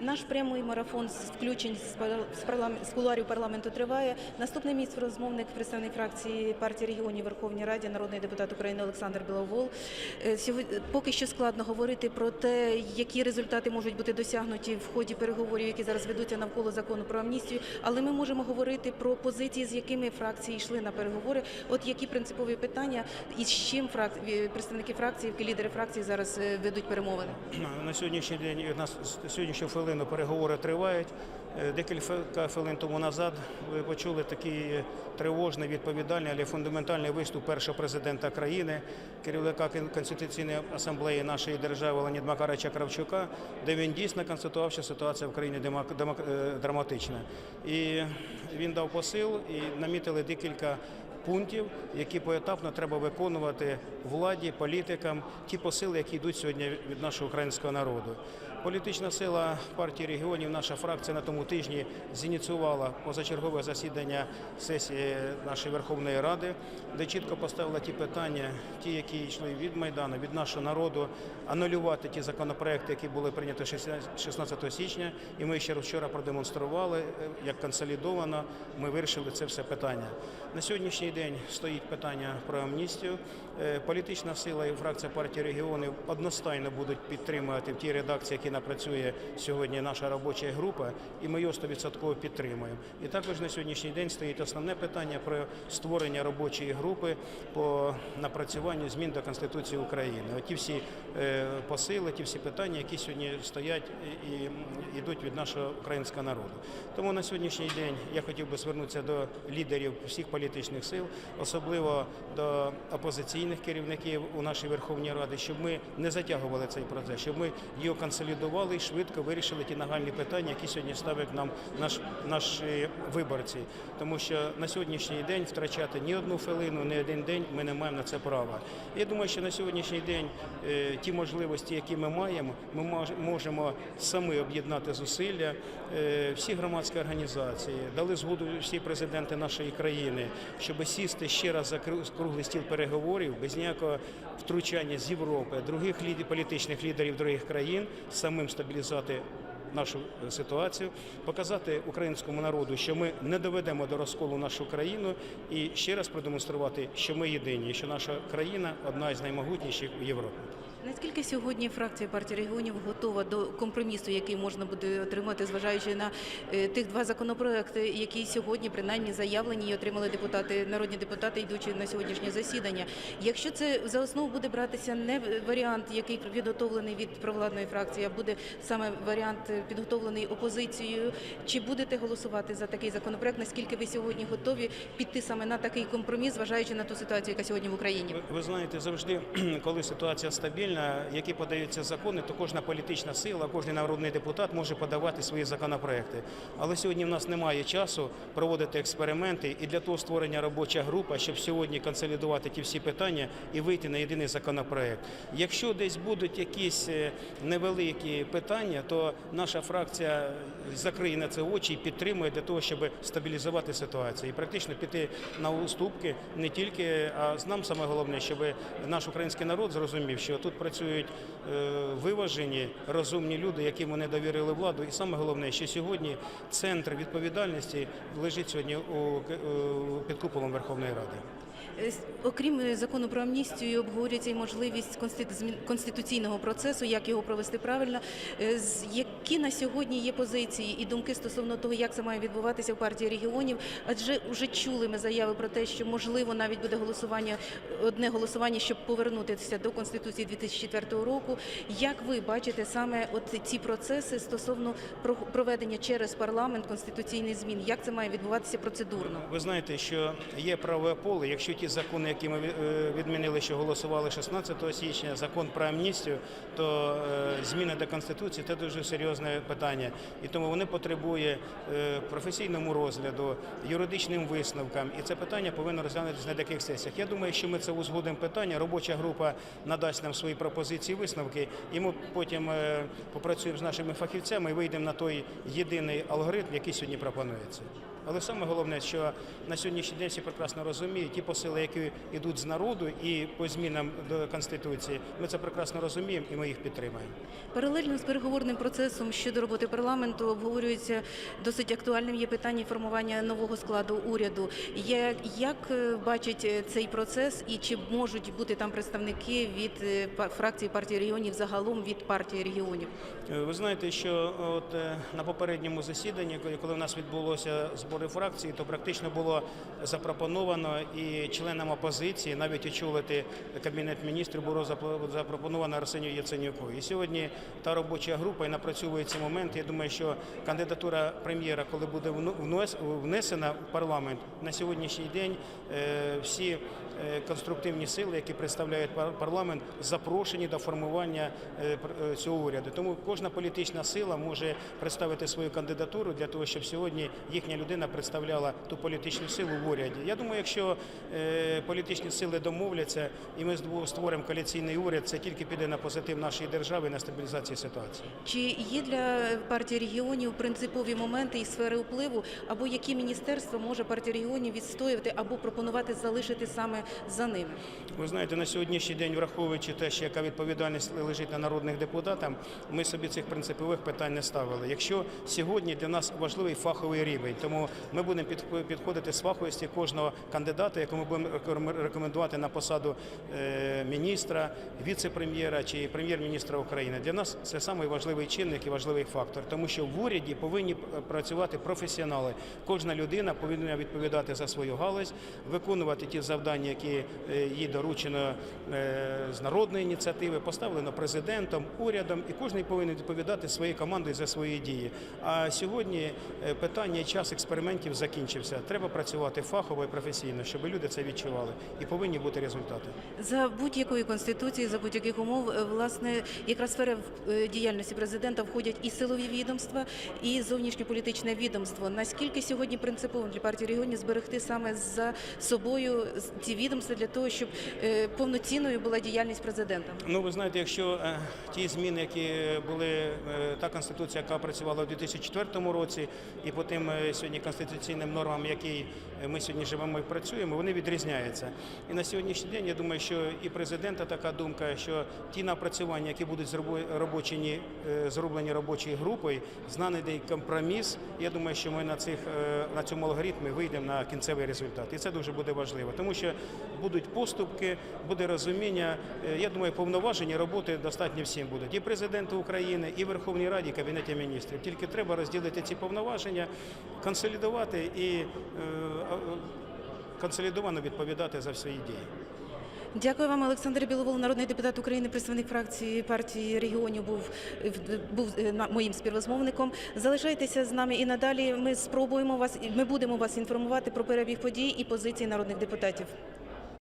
Наш прямий марафон з включень з парламент парламенту триває. Наступний мій розмовник представник фракції партії регіонів Верховній Раді, народний депутат України Олександр Біловол. Е, поки що складно говорити про те, які результати можуть бути досягнуті в ході переговорів, які зараз ведуться навколо закону про амністію. Але ми можемо говорити про позиції, з якими фракції йшли на переговори. От які принципові питання і з чим е, представники фракції, лідери фракції зараз е, ведуть перемовини. На сьогоднішній день на с- сьогоднішню хвилину переговори тривають. Е, Декілька хвилин тому назад ви почули такий тривожний, відповідальний, але фундаментальний виступ першого президента країни, керівника Конституційної асамблеї нашої держави Леоніда Макаровича Кравчука, де він дійсно констатував, що ситуація в країні е, драматична. І він дав посил і намітили декілька пунктів, які поетапно треба виконувати владі, політикам, ті посили, які йдуть сьогодні від нашого українського народу. Політична сила партії регіонів, наша фракція на тому тижні зініціювала позачергове засідання сесії нашої Верховної Ради, де чітко поставила ті питання, ті, які йшли від Майдану, від нашого народу, анулювати ті законопроекти, які були прийняті 16 січня. І ми ще вчора продемонстрували, як консолідовано ми вирішили це все питання. На сьогоднішній день стоїть питання про амністію. Е, Політична сила і фракція партії регіонів одностайно будуть підтримувати в тій редакції, які напрацює сьогодні наша робоча група, і ми його 100% підтримуємо. І також на сьогоднішній день стоїть основне питання про створення робочої групи по напрацюванню змін до Конституції України. Оті всі е, посили, ті всі питання, які сьогодні стоять і йдуть від нашого українського народу. Тому на сьогоднішній день я хотів би звернутися до лідерів всіх політичних сил, особливо до опозиційних керівників у нашій Верховній Раді, щоб ми не затягували цей процес, щоб ми його консолідували і швидко вирішили ті нагальні питання, які сьогодні ставить нам наш наші виборці. Тому що на сьогоднішній день втрачати ні одну хвилину, ні один день ми не маємо на це права. Я думаю, що на сьогоднішній день е, ті можливості, які ми маємо, ми мож- можемо самі об'єднати зусилля. Е, Всі громадські організації дали згоду всі президенти нашої країни, щоб сісти ще раз за кру- круглий стіл переговорів без ніякого втручання з Європи, других політичних лідерів других країн, самим стабілізувати нашу е, ситуацію, показати українському народу, що ми не доведемо до розколу нашу країну, і ще раз продемонструвати, що ми єдині, що наша країна одна із наймогутніших у Європі. Наскільки сьогодні фракція партії регіонів готова до компромісу, який можна буде отримати, зважаючи на е, тих два законопроекти, які сьогодні принаймні заявлені і отримали депутати, народні депутати, йдучи на сьогоднішнє засідання? Якщо це за основу буде братися не варіант, який підготовлений від провладної фракції, а буде саме варіант е, підготовлений опозицією, чи будете голосувати за такий законопроект? Наскільки ви сьогодні готові піти саме на такий компроміс, зважаючи на ту ситуацію, яка сьогодні в Україні? Ви, ви знаєте, завжди, коли ситуація стабільна, які подаються закони, то кожна політична сила, кожен народний депутат може подавати свої законопроекти. Але сьогодні в нас немає часу проводити експерименти і для того створення робоча група, щоб сьогодні консолідувати ті всі питання і вийти на єдиний законопроект. Якщо десь будуть якісь е, невеликі питання, то наша фракція закриє на це очі і підтримує для того, щоб стабілізувати ситуацію і практично піти на уступки не тільки, а нам саме головне, щоб наш український народ зрозумів, що тут працюють е, виважені, розумні люди, яким вони довірили владу. І саме головне, що сьогодні центр відповідальності лежить сьогодні у, у- під куполом Верховної Ради. Е, Окрім е, закону про амністію, обговорюється і можливість конститу- конституційного процесу, як його провести правильно. Е, Які на сьогодні є позиції і думки стосовно того, як це має відбуватися в партії регіонів? Адже вже чули ми заяви про те, що можливо навіть буде голосування, одне голосування, щоб повернутися до конституції 2004 року. Як ви бачите саме от ці процеси стосовно про- проведення через парламент конституційних змін? Як це має відбуватися процедурно? Ви знаєте, що є правове поле. Якщо ті закони, які ми е, відмінили, що голосували 16 січня, закон про амністію, то е, зміни до конституції це дуже серйозне питання, і тому вони потребує е, професійному розгляду, юридичним висновкам, і це питання повинно розглянутися на деяких сесіях. Я думаю, що ми це узгодимо питання. Робоча група надасть нам свої пропозиції, висновки, і ми потім попрацюємо з нашими фахівцями і вийдемо на той єдиний алгоритм, який сьогодні пропонується. Але саме головне, що на сьогоднішній день всі прекрасно розуміють ті посили, які йдуть з народу і по змінам до конституції. Ми це прекрасно розуміємо і ми їх підтримаємо. Паралельно з переговорним процесом щодо роботи парламенту обговорюється досить актуальним є питання формування нового складу уряду. Як, як е, бачить е, цей процес і чи можуть бути там представники від е, фракції партії регіонів загалом від партії регіонів? Ви знаєте, що от на попередньому засіданні, коли- в нас відбулося збори фракції, то практично було запропоновано і членам опозиції навіть очолити кабінет міністрів було запропоновано Арсенію Яценюку. І сьогодні та робоча група і напрацьовує ці моменти. Я думаю, що кандидатура прем'єра, коли буде внесена в парламент на сьогоднішній день, е, всі конструктивні сили, які представляють пар- парламент, запрошені до формування е, е, цього уряду. Тому кожна політична сила може представити свою кандидатуру для того, щоб сьогодні їхня людина представляла ту політичну силу в уряді. Я думаю, якщо е, політичні сили домовляться і ми створимо коаліційний уряд, це тільки піде на позитив нашої держави і на стабілізацію ситуації. Чи є для партії регіонів принципові моменти і сфери впливу, або які міністерства може партія регіонів відстоювати або пропонувати залишити саме за ними? Ви знаєте, на сьогоднішній день, враховуючи те, що яка відповідальність лежить на народних депутатах, ми собі цих принципових питань не ставили. Якщо сьогодні для нас важливий фаховий рівень, тому ми будемо підходити з фаховості кожного кандидата, якому будемо рекомендувати на посаду е, міністра, віце-прем'єра чи прем'єр-міністра України. Для нас це самий важливий чинник і важливий фактор, тому що в уряді повинні працювати професіонали. Кожна людина повинна відповідати за свою галузь, виконувати ті завдання, е, їй доручено е, з народної ініціативи, поставлено президентом, урядом, і кожен повинен відповідати своєю командою за свої дії. А сьогодні е, питання час експериментів закінчився. Треба працювати фахово і професійно, щоб люди це відчували, і повинні бути результати. За будь-якої конституції, за будь-яких умов, власне, якраз сфера діяльності президента входять і силові відомства, і зовнішньополітичне відомство. Наскільки сьогодні принципово для партії регіонів зберегти саме за собою ці відомства для того, щоб е, повноцінною була діяльність президента? Ну, ви знаєте, якщо е, ті зміни, які були е, та конституція, яка працювала у 2004 році, і по тим сьогодні конституційним нормам, які ми сьогодні живемо і працюємо, вони відрізняються. І на сьогоднішній день я думаю, що і президента така думка, що ті напрацювання, які будуть е, зроблені робочою групою, знайдений компроміс. Я думаю, що ми на цих на цьому алгоритмі вийдемо на кінцевий результат, і це дуже буде важливо, тому що будуть поступки, буде розуміння. Е, Я думаю, повноваження роботи достатньо всім будуть і президенту України, і Верховній Раді, і Кабінеті міністрів. Тільки треба розділити ці повноваження, консолідувати і е, консолідовано відповідати за свої дії. Дякую вам, Олександр Біловол, народний депутат України, представник фракції партії регіонів був був е, моїм співрозмовником. Залишайтеся з нами і надалі. Ми спробуємо вас, ми будемо вас інформувати про перебіг подій і позиції народних депутатів.